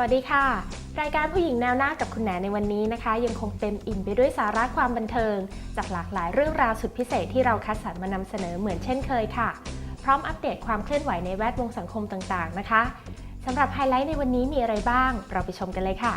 วัสดีค่ะ รายการผู้หญิงแนวหน้ากับคุณแหนในวันนี้นะคะ ยังคงเต็มอิ่มไปด้วยสาระความบันเทิง จากหลากหลายเรื่องราวสุดพิเศษที่เราคัดสรรมานำเสนอเหมือนเช่นเคยค่ะ พร้อมอัปเดตความเคลื่อนไหวในแวดวงสังคมต่างๆนะคะสำหรับไฮไลท์ในวันนี้มีอะไรบ้าง เราไปชมกันเลยค่ะ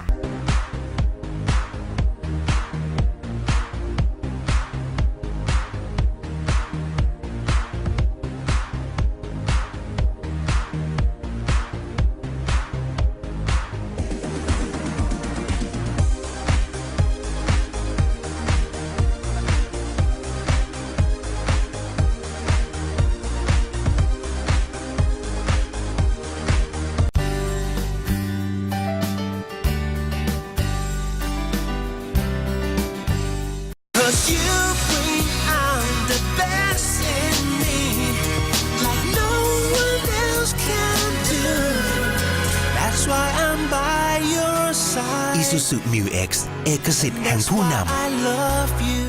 Isuzu Mu X เอกสิทธิ์แห่ง That's ผู้ why นำ I love you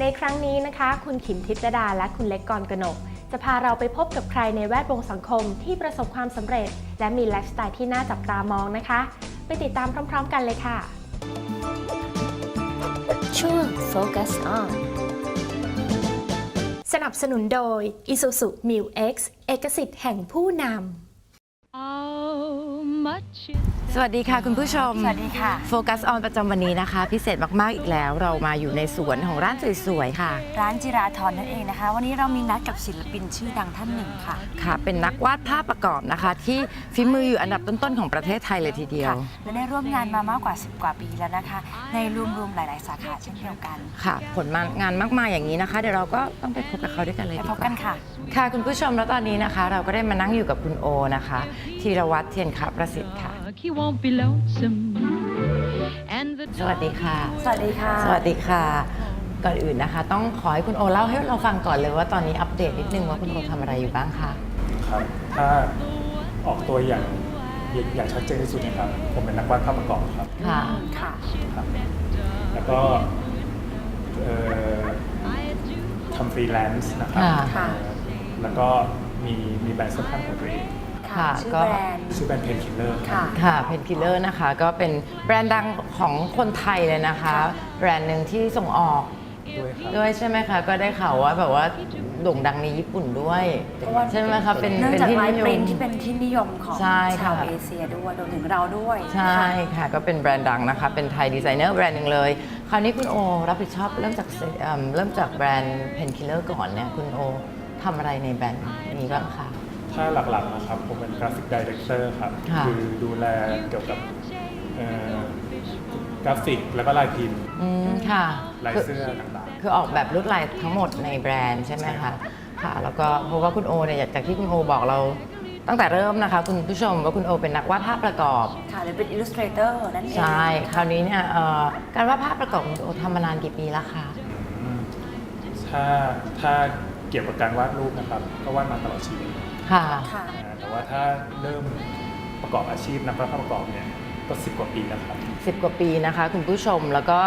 ในครั้งนี้นะคะ คุณขิมทิพย์ดาและคุณเล็กกรกนก จะพาเราไปพบกับใครในแวดวงสังคมที่ประสบความสำเร็จ และมีไลฟ์สไตล์ที่น่าจับตามองนะคะ ไปติดตามพร้อม ๆ กันเลยค่ะ ช่วง Focus on สนับสนุนโดย Isuzu Mu X เอกสิทธิ์แห่งผู้นำ สวัสดีค่ะคุณผู้ชม สวัสดีค่ะ โฟกัสออนประจำวันนี้นะคะ พิเศษมาก ๆ อีกแล้วเรามาอยู่ในสวนของร้านสวย ๆ ค่ะ ร้านจิราธรนั่นเองนะคะ วันนี้เรามีนัดกับศิลปินชื่อดังท่านหนึ่งค่ะ ค่ะ เป็นนักวาดภาพประกอบนะคะ ที่ฝีมืออยู่อันดับต้น ๆ ของประเทศไทยเลยทีเดียวค่ะและได้ร่วมงานมามากกว่า 10 กว่าปีแล้วนะคะ ในรวมๆหลาย ๆ สาขาเช่นเดียวกัน ค่ะ ผลงานมากมายอย่างนี้นะคะ เดี๋ยวเราก็ต้องไปพบกับเขาด้วยกันเลยไปดีพกบว่ากันค่ะ ค่ะ คุณผู้ชมแล้วตอนนี้นะคะ เราก็ได้มานั่งอยู่กับคุณโอนะคะธีรวัตรเทียนคประสิทธิ์ค่ะ He won't be lonesome. And the สวัสดีค่ะ สวัสดีค่ะ สวัสดีค่ะ ก่อนอื่นนะคะ ต้องขอให้คุณโอเล่าให้เราฟังก่อนเลยว่าตอนนี้อัปเดตนิดนึงว่าคุณโอทำอะไรอยู่บ้างคะ ครับ ถ้าออกตัวอย่างอย่างชัดเจนที่สุดนะครับ ผมเป็นนักวาดภาพประกอบครับค่ะ ค่ะ ครับ แล้วก็เอ่อทำฟรีแลนซ์นะครับค่ะค่ะเอ่อแล้วก็มีมีแบรนด์เสื้อผ้าของตัวเอง ค่ะชื่อก็ แบรนด์ ชื่อแบรนด์เพนคิลเลอร์ค่ะ ค่ะเพนคิลเลอร์นะคะก็เป็นแบรนด์ดังของคนไทยเลยนะคะ แบรนด์หนึ่งที่ส่งออกด้วยครับ ด้วยใช่ไหมคะก็ได้ข่าวว่าแบบว่าโด่งดังในญี่ปุ่นด้วยเพราะว่า ใช่ไหมคะเป็นเนื่องเป็นจากที่ลายนิยปริ้นม ที่เป็นที่นิยมของใช่ค่ะชาวเอเชียด้วยรวมถึงเราด้วยใช่ค่ะค่ะก็เป็นแบรนด์ดังนะคะ เป็นไทยดีไซเนอร์แบรนด์หนึ่งเลย คราวนี้คุณโอรับผิดชอบเริ่มจากเอิ่มเริ่มจากแบรนด์เพนคิลเลอร์ก่อนเนี่ยคุณโอทำอะไรในแบรนด์นี้บ้างคะ ถ้าหลักๆนะครับผมเป็นกราฟิกดีเรคเตอร์ครับค่ะอดูแลเกี่ยวกับเอ่อกราฟิกแล้วก็ลายพิมพ์อืมค่ะลายคือเสื้อต่างคือออกแบบลวดลายทั้งหมดในแบรนด์ใช่ไหมใช่ครัคะบค่ะ แล้วก็เพราะว่าคุณโอเนี่ยจากที่คุณโอบอกเรา ตั้งแต่เริ่มนะคะ คุณผู้ชมว่าคุณโอเป็นนักวาดภาพประกอบ ค่ะหรือเป็นอิลลูสเตรเตอร์นั่นเองใช่ คราวนี้เนี่ยเอ่อการวาดภาพประกอบคุณโอทำมานานกี่ปีแล้วคะๆอืมถ้าถ้าเกี่ยวกับการวาดรูปนะครับ ก็วาดมาตลอดชีวิต ค่ะ ค่ะอ่าแต่ว่าถ้าเริ่มประกอบอาชีพนักวาดภาพประกอบเนี่ยก็สิบกว่าปีแล้วครับ สิบกว่าปีนะคะ คุณผู้ชมแล้วก็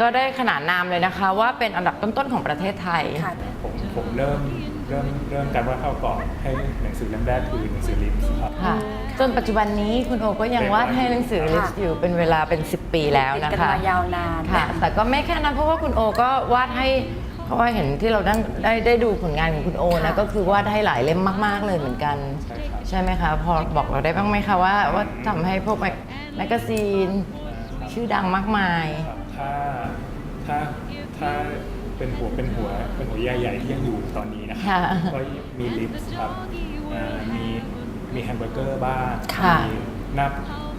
ก็ได้ขนานนามเลยนะคะ ว่าเป็นอันดับต้นๆของประเทศไทย ค่ะ ผมผมเริ่มเริ่มเริ่มการวาดภาพประกอบให้หนังสือเล่มแรกคือหนังสือลิมส์ครับ ค่ะจนปัจจุบันนี้คุณโอก็ยังวาดให้หนังสือลิสต์อยู่เป็นเวลาเป็น 10 ปีแล้วติดนะกันคะมายาวนาน ค่ะ แต่ก็ไม่แค่นั้นเพราะว่าคุณโอก็วาดให้เพ ราะว่าเห็นที่เราได้ได้ได้ดูผลงานของคุณโอนะค่ะ ก็คือวาดให้หลายเล่มมาก ๆ เลยเหมือนกันใช่ครับใช่ไหมคะ พอบอกเราได้บ้างไหมคะว่าว่าทำให้พวกแมกกาซีน ชื่อดังมากมาย ครับถ้าถ้าถ้าเป็นหัวเป็นหัวเป็นหัวใหญ่ๆที่ยังอยู่ตอนนี้นะครัค่ะก็มีลิปส์ครับอ่ามีมีแฮมเบอร์เกอร์บ้างค่ะ มีหน้า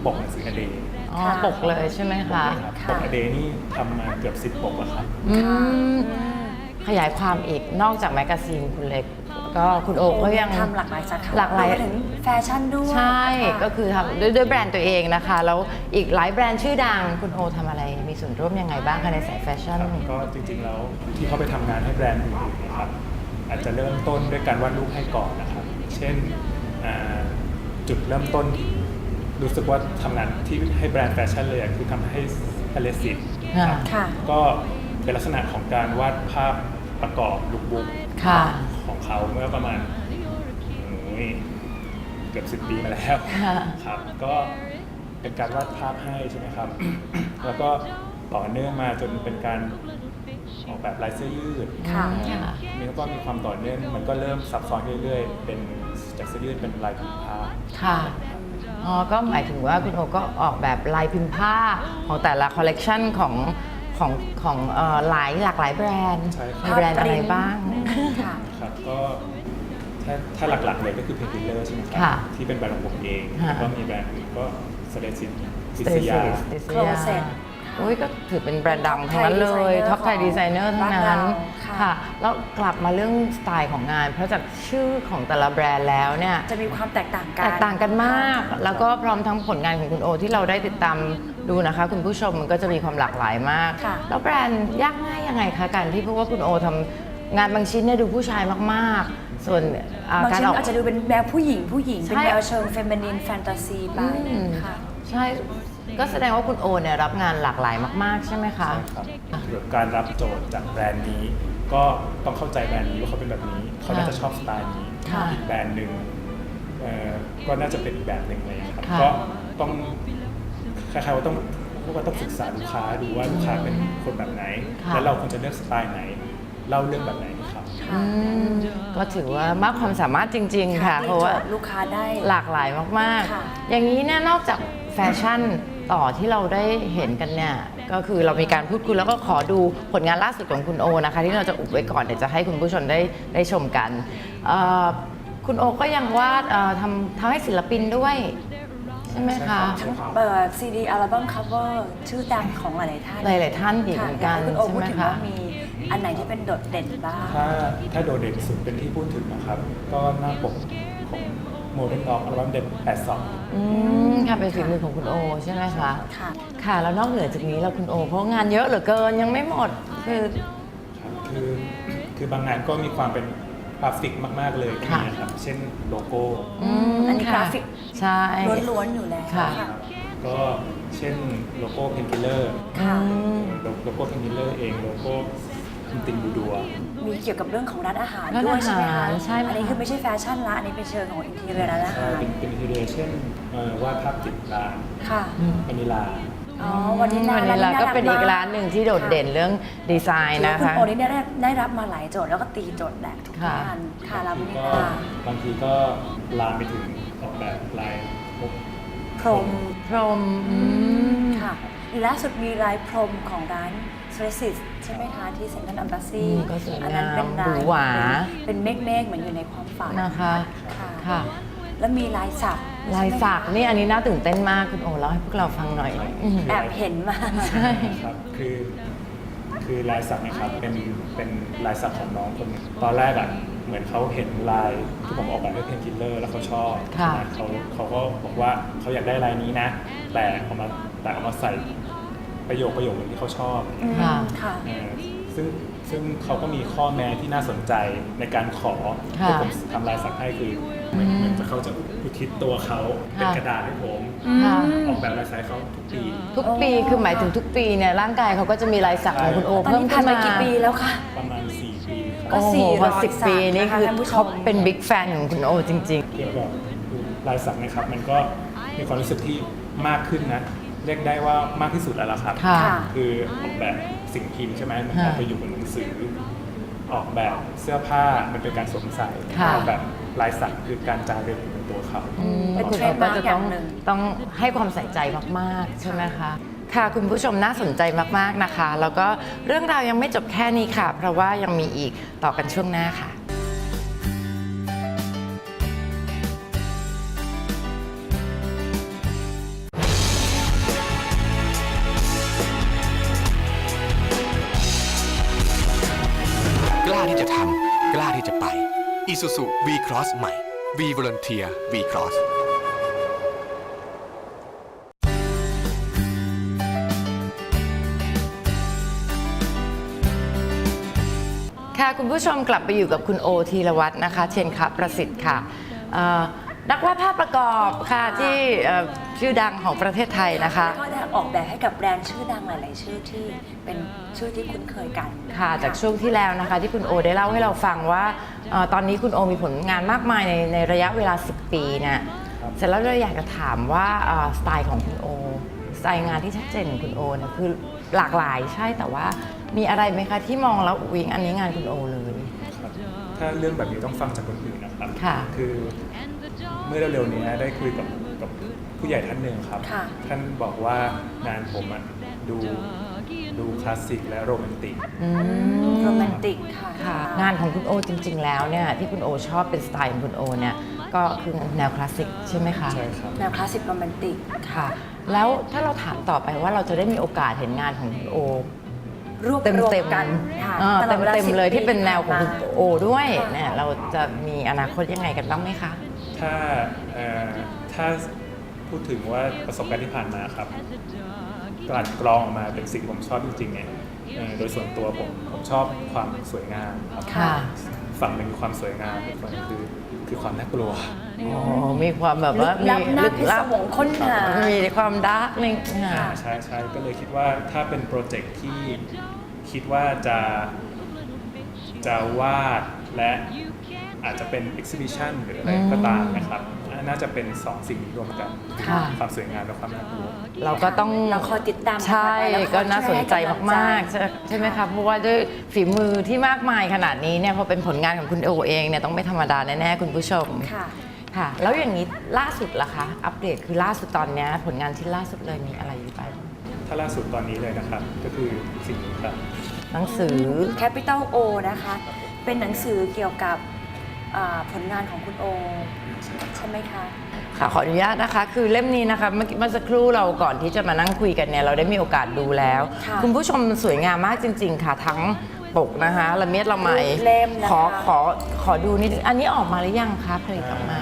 ปกหนังสืออเดย์อ๋อปกเลยใช่ไหมคะครับปกอเดย์นี่ทำมาเกือบสิบปกแล้วครับ อืม ขยายความอีกนอกจากแมกกาซีนคุณเล็ก ก็คุณโอก็ยังทำหลากหลายสาขาหลากหลายรวมไปถึงแฟชั่นด้วยใช่ค่ะก็คือทำด้วยด้วยแบรนด์ตัวเองนะคะ แล้วอีกหลายแบรนด์ชื่อดังคุณโอทำอะไร มีส่วนร่วมยังไงบ้างคะในสายแฟชั่นครับก็จริงๆแล้วที่เขาไปทำงานให้แบรนด์อื่นๆนะครับอาจจะเริ่มต้นด้วยการวาดรูปให้ก่อนนะครับ เช่นอ่าจุดเริ่มต้นที่รู้สึกว่าทำงานที่ให้แบรนด์แฟชั่นเลยอะคือทำให้อเลสิตค่ะค่ะก็เป็นลักษณะของการวาดภาพ ประกอบลุคบุ๊กค่ะ ของเขาเมื่อประมาณโอ้ยเกือบสิบปีมาแล้วค่ะ ครับ ก็เป็นการวาดภาพให้ใช่ไหมครับ แล้วก็ต่อเนื่องมาจนเป็นการออกแบบลายเสื้อยืด ค่ะอ่าค่ะนี่ก็มีความต่อเนื่องมันก็เริ่มซับซ้อนเรื่อยๆ เป็นจากเสื้อยืดเป็นลายผืนผ้าค่ะ อ๋อ ก็หมายถึงว่าคุณโอก็ออกแบบลายพิมพ์ผ้าของแต่ละคอลเลกชันของ ของของเอ่อหลายหลากหลายแบรนด์ใช่ครับ มีแบรนด์อะไรบ้าง ค่ะ ครับก็ถ้าถ้าหลักๆเลยก็คือเพนทิลเลอร์ใช่ไหมครัค่ะที่เป็นแบรนด์ของผมเองค่ะ แล้วก็มีแบรนด์อื่นก็สเตซินซิสเตสยาซิส Closet อุ้ยก็ถือเป็นแบรนด์ดังทั้งนั้นเลย ท็อปไทยดีไซเนอร์ทั้งนั้นค่ะ ค่ะ แล้วกลับมาเรื่องสไตล์ของงาน เพราะจากชื่อของแต่ละแบรนด์แล้วเนี่ย จะมีความแตกต่างกัน แตกต่างกันมาก แล้วก็พร้อมทั้งผลงานของคุณโอที่เราได้ติดตาม ดูนะคะคุณผู้ชมมันก็จะมีความหลากหลายมาก ค่ะแล้วแบรนด์ยากง่ายยังไงคะการที่เพราะว่าคุณโอทำงานบางชิ้นเนี่ยดูผู้ชายมากๆ ส่วนอ่บางการชิ้นออก อาจจะดูเป็นแนวผู้หญิงผู้หญิงเป็นใช่แนวเชิงเฟมินีนแฟนตาซีไปอืมค่ะ ใช่ก็แสดงว่าคุณโอเนี่ยรับงานหลากหลายมาก ๆ ใช่ไหมคะ ครับเกี่ยวกับการรับโจทย์จากแบรนด์นี้ ก็ต้องเข้าใจแบรนด์นี้ว่าเขาเป็นแบบนี้ เขาน่าจะชอบสไตล์นี้ค่ะอีกแบรนด์หนึ่งเอ่อก็น่าจะเป็นอีกแบบหนึ่งเลยครับค่ะ ก็ต้อง คล้ายๆว่าต้องพวกเราต้องศึกษาลูกค้าดูว่าลูกค้าเป็นคนแบบไหน ค่ะ แล้วเราควรจะเลือกสไตล์ไหนเล่าเรื่องแบบไหนครับอืมก็ถือว่ามากความสามารถจริง ๆ ค่ะ เพราะว่า ลูกค้าได้ หลากหลายมาก ค่ะ ๆ อย่างนี้เนี่ยนอกจากแฟชั่นต่อที่เราได้เห็นกันเนี่ย ก็คือเรามีการพูดคุยแล้วก็ขอดูผลงานล่าสุดของคุณโอนะคะ ที่เราจะอุบไว้ก่อนเดี๋ยวจะให้คุณผู้ชมได้ได้ชมกันเอ่อคุณโอก็ยังวาดเอ่อทำทำให้ศิลปินด้วย ใช่ไหมคะ ทั้งเปิดซีดีอัลบั้มคัฟเวอร์ชื่อดังของหลายๆท่านหลายๆท่านอีกค่ะเหมือนกันยาให้คุณโอใช่พูดไหมถึงคะ ว่ามีอันไหนที่เป็นโดดเด่นบ้าง ถ้าถ้าโดดเด่นสุดเป็นที่พูดถึงนะครับ ก็หน้าปกของโมเดิร์นด็อกอัลบั้มเด็ด82 อืมค่ะเป็นฝีมือของคุณโอใช่ไหมคะ ค่ะ ค่ะแล้วนอกเหนือจากนี้เราคุณโอ เพราะงานเยอะเหลือเกินยังไม่หมดคือ ครับคือคือบางงานก็มีความเป็นก ราฟิกมาก ๆ เลยก็ค่ะมีนะครับเช่นโลโก้ อืมอันนี้ค่ะกราฟิก ใช่ ล้วนๆอยู่แล้วค่ะค่ะก็เช่นโลโก้เพนกิเลอร์ค่ะอืมโลโก้เพนกิเลอร์เองโลโก้คุณติงบูดัว มีเกี่ยวกับเรื่องของร้านอาหารร้านด้วยอาหารใช่ไหมคะใช่ค่ะ อันนี้คือไม่ใช่แฟชั่นละ อันนี้เป็นเชิงของอินทีเรียร้านอาใช่หารเป็นเป็นทีเดียเช่นเอ่อวาดภาพติดร้านค่ะวานิลา อ๋อวันนี้วันนี้เราก็เป็นอีกร้านหนึ่งที่โดดเด่นค่ะเรื่องดีไซน์คือนะคุณคะ โอนี่ได้ได้รับมาหลายโจทย์แล้วก็ตีโจทย์แหละทุกค่ะ งานค่ะแล้ววันนี้ก็ค่ะบางทีก็ลามไปถึงออกแบบลายพวก พรมพรหมอืมค่ะอีกล่าสุดมีลายพรมของร้านเ r รสิสใช่ไหมคะที่เซ็นทรัลอัมบาซีอืมก็สวยงามอันั้นเป็นลายหรูหรา เป็นเมฆเมฆๆเหมือนอยู่ในความฝันนะคะ ค่ะ ค่ะ แล้วมีลายสัก ลายสักนี่อันนี้น่าตื่นเต้นมากคุณโอเล่าให้พวกเราฟังหน่อยอืมแอบเห็นมาใช่ครับคือคือลายสักเนะครับเป็นเป็นลายสักของน้องคนหนึงตอนแรกอะเหมือนเขาเห็นลายที่ผมออกแบบด้วยเพนคิลเลอร์แล้วเขาชอบค่ะนะเขาเขาก็บอกว่าเขาอยากได้ลายนี้นะ แต่เอามาแต่เอามาใส่ประโยคประโยคหนึ่งที่เขาชอบ ค่ะ ค่ะ เออ ซึ่งซึ่งเขาก็มีข้อแม้ที่น่าสนใจในการขอค่ะที่ผมทำลายสักให้คือเหมือนอืมเหมือนจะเขาจะอุทิศตัวเขาเป็นค่ะ กระดาษให้ผมค่ะ ออกแบบลายสักให้เขาทุกปี ทุกปีคือหมายถึงทุกปีเนี่ยร่างกายเขาก็จะมีลายสักของคุณโอตอนเพิ่มนี้ผ่าขึ้นนไปมากี่ปีแล้วคะ ประมาณ 4 ปีคก็รับโอ้โหสี่พอร้อยสิบปีนี่สักนะคะคือท่านผู้ชม เขาเป็นบิ๊กแฟนของคุณโอจริง เกี่ยวกับลายสักนะครับ มันก็มีความรู้สึกที่มากขึ้นนะ เรียกได้ว่ามากที่สุดแล้วล่ะครับ ค่ะ คือออกแบบ สิ่งพิมพ์ใช่ไหมมันค่ะออกไปอยู่บนหนังสือ ออกแบบเสื้อผ้ามันเป็นการสวมใส่ค่ะ ออกแบบลายสักคือการจารึกอยู่บนตัวเขาอืมเป็นคุณเทรโอนด์ก็มาร์กจะอต้องย่างหนึ่งต้องให้ความใส่ใจมากๆ ใช่ไหมคะ ค่ะคุณผู้ชมน่าสนใจมากๆนะคะ แล้วก็เรื่องราวยังไม่จบแค่นี้ค่ะ เพราะว่ายังมีอีกต่อกันช่วงหน้าค่ะ Isuzu V-Cross ใหม่ V Volunteer V-Cross ค่ะ คุณผู้ชมกลับไปอยู่กับคุณโอธีรวัตรนะคะ เชนครับประสิทธิ์ค่ะเอ่อ นักวาดภาพประกอบค่ะที่เอ่อชื่อดังของประเทศไทยนะคะ แล้วก็ออกแบบให้กับแบรนด์ชื่อดังหลาย ๆ ชื่อที่เป็นชื่อที่คุ้นเคยกัน ค่ะจากช่วงที่แล้วนะคะที่คุณโอได้เล่าให้เราฟังว่าเอ่อตอนนี้คุณโอมีผลงานมากมายในในระยะเวลา 10 ปีเนี่ยเสร็จแล้วเราอยากจะถามว่าเอ่อสไตล์ของคุณโอ สไตล์งานที่ชัดเจนของคุณโอเนี่ยคือหลากหลายใช่แต่ว่ามีอะไรไหมคะที่มองแล้ววิงอันนี้งานคุณโอเลย ครับถ้าเรื่องแบบนี้ต้องฟังจากคนอื่นนะครับค่ะคือ เมื่อเร็วๆนี้ได้คุยกับกับผู้ใหญ่ท่านหนึ่งครับ ค่ะ ท่านบอกว่างานผมอะดูดูคลาสสิกและโรแมนติก อืมโรแมนติกค่ะ ค่ะ งานของคุณโอจริง ๆ แล้วเนี่ยที่คุณโอชอบเป็นสไตล์ของคุณโอเนี่ยก็คือแนวคลาสสิกใช่ไหมคะใช่ครับ แนวคลาสสิกโรแมนติก ค่ะ แล้วถ้าเราถามต่อไปว่าเราจะได้มีโอกาสเห็นงานของคุณโอ รวบเต็มรวมเต็มกันค่ะเต็มตลอดวาเต็ม10เลยที่เป็นปีแนวของผ่าคุณมาโอด้วยค่ะ เนี่ยเราจะมีอนาคตยังไงกันบ้างไหมคะ ถ้าเอ่อถ้าพูดถึงว่าประสบการณ์ที่ผ่านมาครับกลั่นกรองออกมาเป็นสิ่งที่ผมชอบจริงๆเนี่ยเอ่อโดยส่วนตัวผมผมชอบความสวยงามครับค่ะ ฝั่งหนึ่งคือความสวยงามอีกฝั่งหนึงคือคือความน่ากลัว อ๋อ มีความแบบว่าลึกลับมีน่าพิศวงค้นหา มีความดาร์กนึงค่ะอ่าใช่ใช่ก็เลยคิดว่าถ้าเป็นโปรเจกต์ที่คิดว่าจะจะวาดและ อาจจะเป็น exhibition หรืออะไรก็ตามนะครับอ่าน่าจะเป็นสองสิ่งนี้รวมกัน ค่ะ ความสวยงามและความน่ากลัว เราก็ต้องเราคอยติดตามใช่แล้วคอยก็น่าสนใจให้กำลังใจมากๆใช่ใช่ไหมคะเพราะว่าด้วยฝีมือที่มากมายขนาดนี้เนี่ยพอเป็นผลงานของคุณโอเองเนี่ยต้องไม่ธรรมดาแน่ๆคุณผู้ชมค่ะ ค่ะ แล้วอย่างนี้ล่าสุดล่ะคะ อัปเดตคือล่าสุดตอนเนี้ยผลงานที่ล่าสุดเลยมีอะไรอยู่บ้างถ้าล่าสุดตอนนี้เลยนะครับ ก็คือสิ่งนี้ครับ หนังสือ Capital O นะคะ เป็นหนังสือเกี่ยวกับ อ่าผลงานของคุณโอ ใช่ไหมคะ ค่ะขออนุญาตนะคะ คือเล่มนี้นะคะเมื่อกี้เมื่อสักครู่เราก่อนที่จะมานั่งคุยกันเนี่ยเราได้มีโอกาสดูแล้วค่ะคุณผู้ชมมันสวยงามมากจริง ๆ ค่ะ ทั้งปกนะคะละเมียดละไมรูปเล่มนะคะ ขอขอขอดูนิดนึงอันนี้ออกมาหรือยังคะผลิตออกมา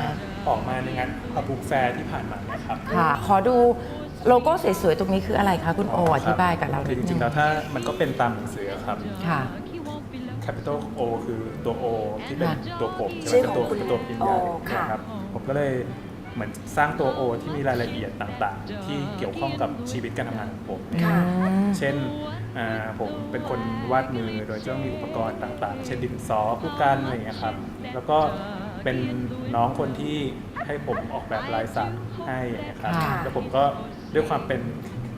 ออกมาในงานอาบุกแฟร์ที่ผ่านมานะครับค่ะ ขอดูโลโก้สวยๆตรงนี้คืออะไรคะคุณโออธิบายกับเราคือจนิดนึริงๆแล้วถ้ามันก็เป็นตามหนังสือครับ ค่ะ capital O คือตัว O ที่เป็นค่ะตัวผมใช่ชื่ไหมอเป็นของตัวคุณเป็นตัวพิมพ์ใหญ่โอค่ะนะครับผมก็เลยเหมือนสร้างตัว O ที่มีรายละเอียดต่างๆ ที่เกี่ยวข้องกับชีวิตการทำงานของผมค่ะเช่นอ่าผมเป็นคนวาดมือโดยจะต้องมีอุปกรณ์ต่างๆ เช่นดินสอผู้กันอะไรอย่างเงี้ยครับ แล้วก็เป็นน้องคนที่ให้ผมออกแบบลายสักให้อย่างเงี้ยครับค่ะแล้วผมก็ด้วยความเป็น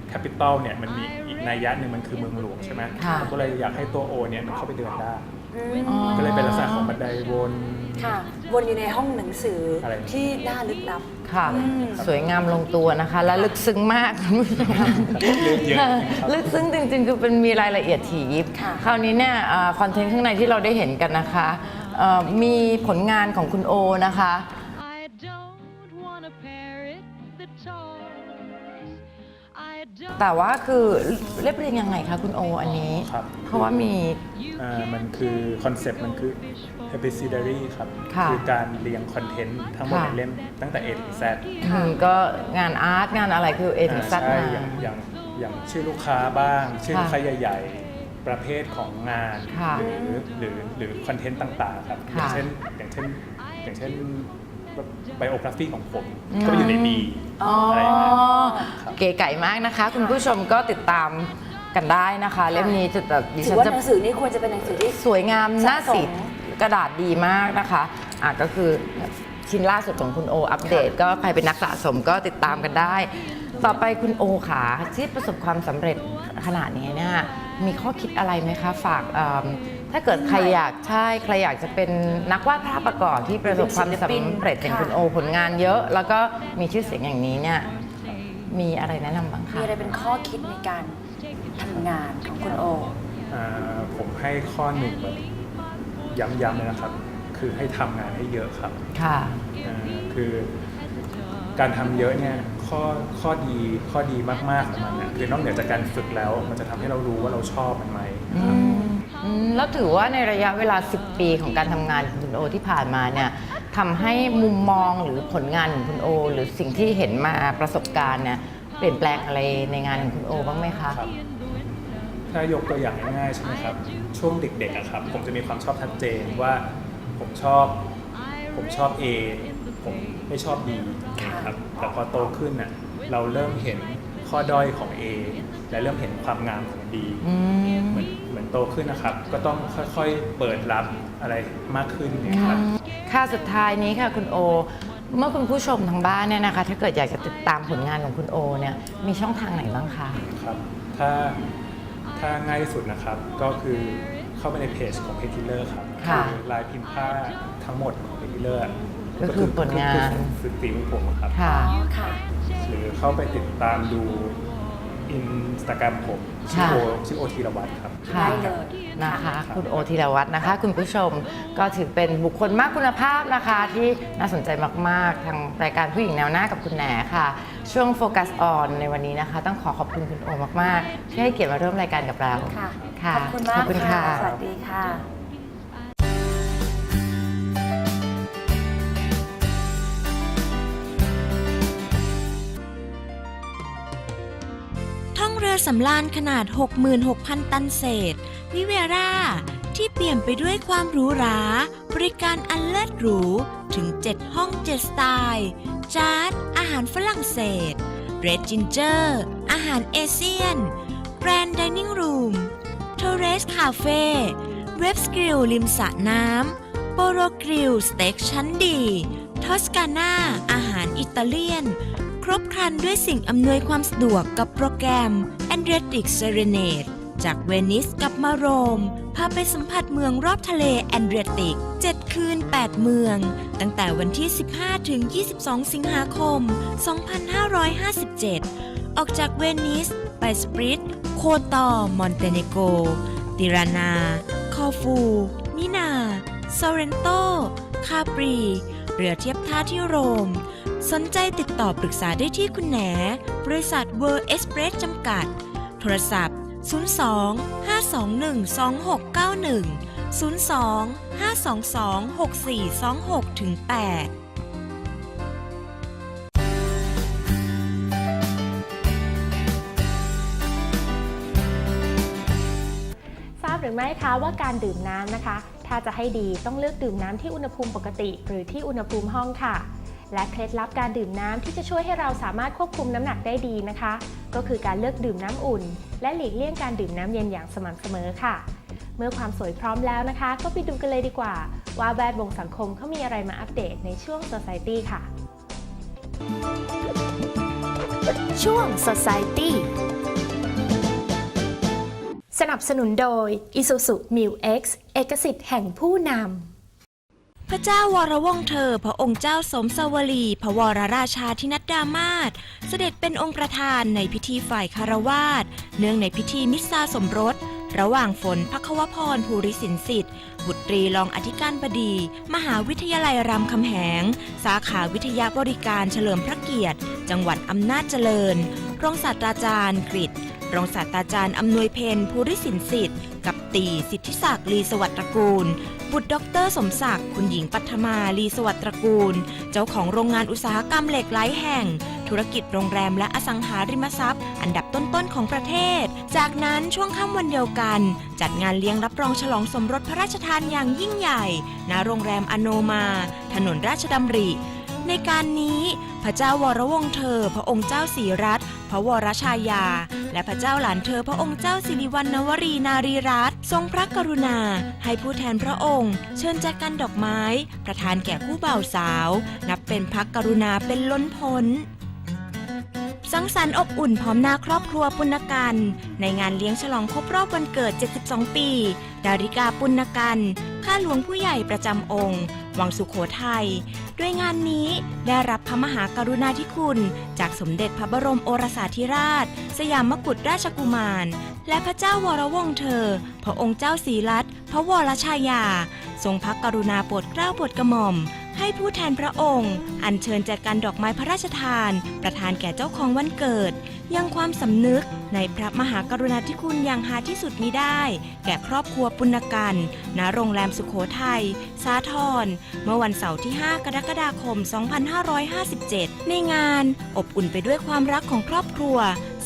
แคปิตอลเนี่ยมันมีอีก นัยยะหนึ่งมันคือเมืองหลวงใช่ไหมค่ะ ผมก็เลยอยากให้ตัวโอเนี่ยมันเข้าไปเดินได้อืมอ๋อ ก็เลยเป็นลักษณะของบันไดวน ค่ะวนอยู่ในห้องหนังสืออะไรอย่างเงี้ยที่น่าลึกลับ ค่ะ อืม สวยงามลงตัวนะคะ และลึกซึ้งมากคุณผู้ชมเรื่องเยอะค่ะครับ ลึกซึ้งจริงๆ คือเป็นมีรายละเอียดถี่ยิบค่ะ คราวนี้เนี่ยคอนเทนต์ข้างในที่เราได้เห็นกันนะคะเอ่อมีผลงานของคุณโอนะคะ แต่ว่าคือเรียบเรียงยังไงคะคุณโออันนี้ ครับ เพราะว่ามี อ่ามันคือคอนเซปต์มันคือ episodary ครับค่ะอการเรียงคอนเทนต์ทั้งหมดค่ะ ในเล่มตั้งแต่ A ถึง Z อืมก็งานอาร์ตงานอะไรคือเอถึงซัดใช่มา อย่างอย่างอย่างชื่อลูกค้าบ้าง ชื่อค่ะลูกค้าใหญ่ๆ ประเภทของงาน ค่ะหรือหรือหรือคอนเทนต์ต่างๆครับอค่ะย่างเช่นอย่างเช่นอย่างเช่นไบโอกราฟีของผม อืม ก็ไปอยู่ใน B อ๋ออะไรอย่างเงี้ยครับเก๋ไก่มากนะคะ คุณผู้ชมก็ติดตามกันได้นะคะ เล่มนี้จะแบบดิถืฉัอนว่าจะหนังสือนี้ควรจะเป็นหนังสือที่ สวยงามหน้าสะสม สีกระดาษดีมากนะคะอะก็คือชิ้นล่าสุดของคุณโออัปเดต ก็ใครเป็นนักสะสมก็ติดตามกันได้ ต่อไปคุณโอขาที่ประสบความสำเร็จขนาดนี้เนี่ยมีข้อคิดอะไรไหมคะ ฝากเอิ่ม ถ้าเกิดใครอยากใช่ใครอยากจะเป็นนักวาดภาพประกอบที่ประสบความสำเร็จอย่างคุณโอผลงานเยอะ แล้วก็มีชื่อเสียงอย่างนี้เนี่ยมีอะไรแนะนำบ้างมีคะอะไรเป็นข้อคิดในการทำงานของคุณโออ่าผมให้ข้อหนึ่งแบบย้ำๆเลยนะครับ คือให้ทำงานให้เยอะครับค่ะอ่าคือการทำเยอะเนี่ยข้อข้อดีข้อดีมากๆของมันเนี่ยคือนอกเหนือจากการฝึกแล้ว มันจะทำให้เรารู้ว่าเราชอบมันไหม อืม อืมแล้วถือว่าในระยะเวลา 10 ปีของการทำงานของคุณโอที่ผ่านมาเนี่ยทำให้มุมมองหรือผลงานของคุณโอ หรือสิ่งที่เห็นมาประสบการณ์เนี่ยเปลี่ยนแปลงอะไรในงานของคุณโอบ้างไหมคะ ครับ ถ้ายกตัวอย่างง่ายๆใช่ไหมครับ ช่วงเด็กๆอะครับ ผมจะมีความชอบชัดเจนว่าผมชอบ ผมชอบ A ผมไม่ชอบ B ค่ะครับ แต่พอโตขึ้นน่ะเราเริ่มเห็นขข้อด้อยของ A และเริ่มเห็นความงามของ B อืม เหมือนเหมือน โตขึ้นนะครับ ก็ต้องค่อยๆ เปิดรับอะไรมากขึ้นเนะครับ ค่ะสุดท้ายนี้ค่ะคุณโอ เมื่อคุณผู้ชมทางบ้านเนี่ยนะคะ ถ้าเกิดอยากจะติดตามผลงานของคุณโอเนี่ยมีช่องทางไหนบ้างคะ ครับถ้าถ้าง่ายที่สุดนะครับก็คือเข้าไปในเพจของ p a y k i l l e r ครับค่ะอลายพิมพ์ผ้าทั้งหมดของ p a y k i l l e r ก็คือผลงาน คือฝีมือผมครับ ค่ะอ๋อค่ะ หรือเข้าไปติดตามดูอินสตาแกรมผมชื่อค่ะ โอชื่อโอธีรวัตรครับ ค่ะได้เลยนะคะ คุณโอธีรวัตรนะคะ คุณผู้ชมก็ถือเป็นบุคคลมากคุณภาพนะคะ ที่น่าสนใจมาก ๆ ทางรายการผู้หญิงแนวหน้ากับคุณแหนค่ะ ช่วงโฟกัสออนในวันนี้นะคะ ต้องขอขอบคุณคุณโอมาก ๆ ที่ให้เกียรติมาร่วมรายการกับเราค่ะค่ะขอบคุณมากขอบคุณค่ะ สวัสดีค่ะ เรือสำราญขนาด 66,000 ตันเศษ วิเวราที่เปลี่ยมไปด้วยความหรูหรา บริการอันเลิศหรู ถึง 7 ห้อง 7 สไตล์จาร์ดอาหารฝรั่งเศส เรดจินเจอร์ อาหารเอเชียน แกรนดิเนิ่งรูมเทเรสคาเฟ่เว็บสกิลริมสระน้ำโปโรกริลสเต็กชั้นดี ทอสกาน่าอาหารอิตาเลียน ครบครันด้วยสิ่งอำนวยความสะดวกกับโปรแกรม a n d r e t i c Serenade จากเวนิสกับมาโรม พาไปสัมผัสเมืองรอบทะเลแอนเดรติก 7 คืน 8 เมือง ตั้งแต่วันที่ 15 ถึง 22 สิงหาคม 2557 ออกจากเวนิส ไปสปริต โคตอมอนเตเนโก ติรานา คอฟู มินา ซอเรนโต คาปรี เรือเทียบท่าที่โรม สนใจติดต่อปรึกษาได้ที่คุณแหนบริษัทเวอร์เอสเพรสจำกัด โทรศัพท์ 02 521 2691 02 522 6426ถึง8ทราบหรือไม่คะว่าการดื่มน้ำนะคะ ถ้าจะให้ดีต้องเลือกดื่มน้ำที่อุณหภูมิปกติ หรือที่อุณหภูมิห้องค่ะ และเคล็ดลับการดื่มน้ำที่จะช่วยให้เราสามารถควบคุมน้ำหนักได้ดีนะคะ ก็คือการเลือกดื่มน้ำอุ่น และหลีกเลี่ยงการดื่มน้ำเย็นอย่างสม่ำเสมอค่ะ เมื่อความสวยพร้อมแล้วนะคะ ก็ไปดูกันเลยดีกว่า ว่าแวดวงสังคมเขามีอะไรมาอัปเดตในช่วง Society ค่ะ ช่วง Society สนับสนุนโดย Isuzu Mu X เอกสิทธิ์แห่งผู้นำพ ระเจ้าวรวงเธอ พระองค์เจ้าสมสวลี พระวรราชาธินัดดามาศเสด็จเป็นองค์ประธานในพิธีฝ่ายคารวาสเนื่องในพิธีมิสซาสมรส ระหว่างฝนพักวพรภูริสินสิทธิ์บุตรีรองอธิการบดี มหาวิทยาลัยรามคำแหง สาขาวิทยาบริการเฉลิมพระเกียรติ จังหวัดอำนาจเจริญ รองศาสตราจารย์กฤษรองศาสตราจารย์อำนวยเพนภูริสินสิทธิ์ กับตีสิทธิศักดิ์ลีสวัสดิ์ตระกูล บุตรดอกเตอรสมศักดิ์คุณหญิงปัทมาลีสวัสดิ์ตระกูล เจ้าของโรงงานอุตสาหกรรมเหล็กไหลแห่ง ธุรกิจโรงแรมและอสังหาริมทรัพย์ อันดับต้นๆของประเทศ จากนั้นช่วงค่ำวันเดียวกัน จัดงานเลี้ยงรับรองฉลองสมรสพระราชทานอย่างยิ่งใหญ่ณโรงแรมอโนมา ถนนราชดำริในการนี้พระเจ้าวรวงเธอ พระองค์เจ้าศรีรัต ระวรชายา และพระเจ้าหลานเธอพระองค์เจ้าสิริวัณณวรีนารีรัตน์ทรงพระกรุณา ให้ผู้แทนพระองค์ เชิญแจกันดอกไม้ ประทานแก่คู่บ่าวสาว นับเป็นพระกรุณาเป็นล้นพ้นสังสรรค์อบอุ่นพร้อมหน้าครอบครัวปุณกัน ในงานเลี้ยงฉลองครบรอบวันเกิด 72 ปี ดาริกาปุณกัน ข้าหลวงผู้ใหญ่ประจำองค์ วังสุขโขทัยด้วยงานนี้ได้รับพระมหากรุณาธิคุณ จากสมเด็จพระบรมโอรสาธิราช สยามกุฎราชกุมาร และพระเจ้าวรวงศ์เธอ พระองค์เจ้าศรีรัตน์พระวรชายา ทรงพระกรุณาโปรดเกล้าโปรดกระหม่อม ให้ผู้แทนพระองค์ อัญเชิญแจกันดอกไม้พระราชทาน ประทานแก่เจ้าของวันเกิดยังความสำนึกในพระมหากรุณาธิคุณอย่างหาที่สุดมิได้ แก่ครอบครัวปุณกันณโรงแรมสุขโขทัยสาทรเมื่อวันเสาร์ที่ 5 กรกฎาคม 2557 ในงานอบอุ่นไปด้วยความรักของครอบครัว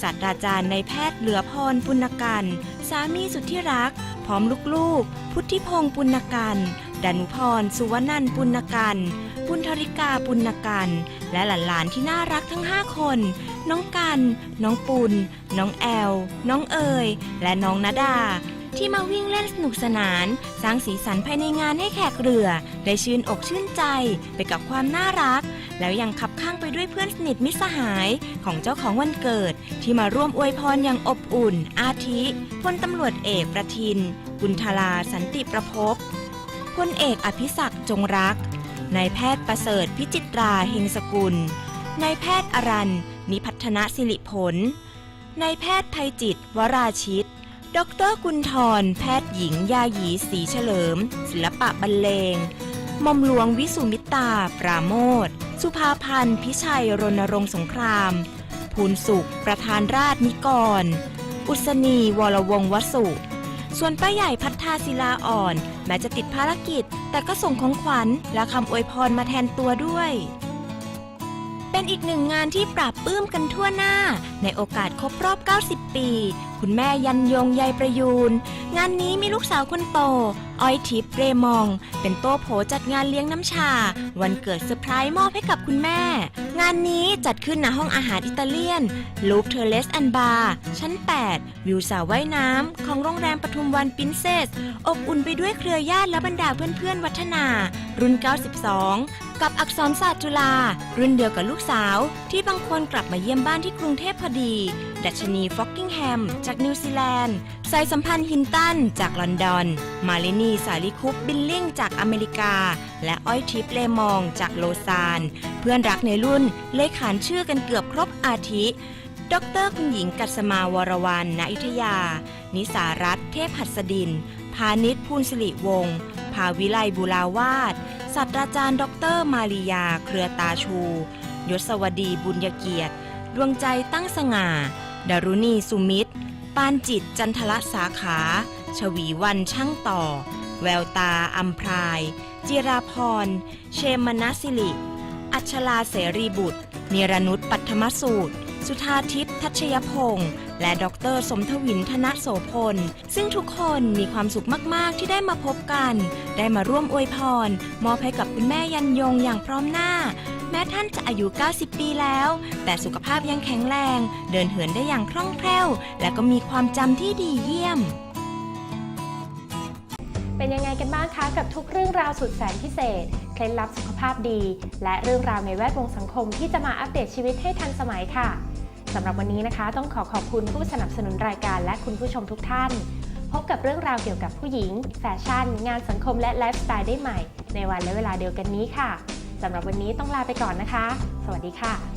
ศาสตราจารย์ในแพทย์เหลือพรปุณกันสามีสุดที่รัก พร้อมลูกๆ พุทธิพงศ์ปุณกันดานุพร สุวนันปุณกันปุณธริกาปุณกันและหลานๆที่น่ารักทั้ง 5 คน น้องกัน น้องปุณน้องแอล น้องเอย และน้องนาดา ที่มาวิ่งเล่นสนุกสนาน สร้างสีสันภายในงานให้แขกเรือ ได้ชื่นอกชื่นใจไปกับความน่ารัก แล้วยังขับข้างไปด้วยเพื่อนสนิทมิตรสหายของเจ้าของวันเกิด ที่มาร่วมอวยพรอย่างอบอุ่น อาทิพลตำรวจเอกประทิน กุลธลาสันติประพบพลเอกอภิศักดิ์จงรักนายแพทย์ประเสริฐพิจิตราเฮงสกุล นายแพทย์อรันนิพัฒนสิริผล นายแพทย์ภัยจิต วราชิต ดรกุลทร แพทย์หญิง ยาหยีศรีเฉลิม ศิลปะบรรเลงหม่อมหลวงวิสุมิตา ปราโมท สุภาพันธ์ พิชัย รณรงค์สงคราม ภูนสุข ประธานราชนิกร อุศนี วรวงวสุส่วนป้าใหญ่พัฒนาศิลาอ่อน แม้จะติดภารกิจ แต่ก็ส่งของขวัญและคำอวยพรมาแทนตัวด้วย เป็นอีกหนึ่งงานที่ปราบปื้มกันทั่วหน้า ในโอกาสครบรอบ 90 ปี คุณแม่ยันยงใยประยูน งานนี้มีลูกสาวคนโต อ้อยทิพย์เรมอง เป็นโต๊ะโผจัดงานเลี้ยงน้ำชา วันเกิดเซอร์ไพรส์มอบให้กับคุณแม่ งานนี้จัดขึ้นณห้องอาหารอิตาเลียนลูปเทเลสแอนบาร์ชั้น 8 วิวสระว่ายน้ำของโรงแรมปทุมวันปรินเซสอบอุ่นไปด้วยเครือญาติและบรรดาเพื่อนๆวัฒนา รุ่น 92 กับอักษรศาสตร์จุฬารุ่นเดียวกับลูกสาว ที่บางคนกลับมาเยี่ยมบ้านที่กรุงเทพพอดี ดัชนีฟ็อกกิงแฮม จากนิวซีแลนด์สายสัมพันธ์ฮินตัน จากลอนดอน มาลินีสาลิคุปบิลลิงจากอเมริกา และอ้อยทิพเลมองจากโลซาน เพื่อนรักในรุ่นเลยขานชื่อกันเกือบครบอาทิดรคุณหญิงกัสมาวรวรรณณอยุธยา นิสารัตเทพหัสดิน พาณิชย์ภูลสิริวงศ์ภาวิไลบุราวาส ศาสตราจารย์ ดร มาริยา เครือตาชู ยศวดีบุญยเกียรติ ดวงใจตั้งสง่า ดารุณีสุมิตร ปานจิตจันทละสาขา ชวีวันช่างต่อ แววตาอัมพราย จิราพร เชมนสิริ อัชลาเสรีบุตร เนรนุษปัทมสูตร สุธาทิพย์ทัชยพงศ์ และดร สมทวินธนโสพล ซึ่งทุกคนมีความสุขมาก ๆ ที่ได้มาพบกัน ได้มาร่วมอวยพร มอบให้กับคุณแม่ยันยงอย่างพร้อมหน้า แม้ท่านจะอายุ 90 ปีแล้ว แต่สุขภาพยังแข็งแรง เดินเหินได้อย่างคล่องแคล่ว และก็มีความจำที่ดีเยี่ยมเป็นยังไงกันบ้างคะกับทุกเรื่องราวสุดแสนพิเศษ เคล็ดลับสุขภาพดี และเรื่องราวในแวดวงสังคมที่จะมาอัปเดตชีวิตให้ทันสมัยค่ะ สำหรับวันนี้นะคะ ต้องขอขอบคุณผู้สนับสนุนรายการและคุณผู้ชมทุกท่าน พบกับเรื่องราวเกี่ยวกับผู้หญิง แฟชั่น งานสังคมและไลฟ์สไตล์ได้ใหม่ ในวันและเวลาเดียวกันนี้ค่ะสำหรับวันนี้ต้องลาไปก่อนนะคะ สวัสดีค่ะ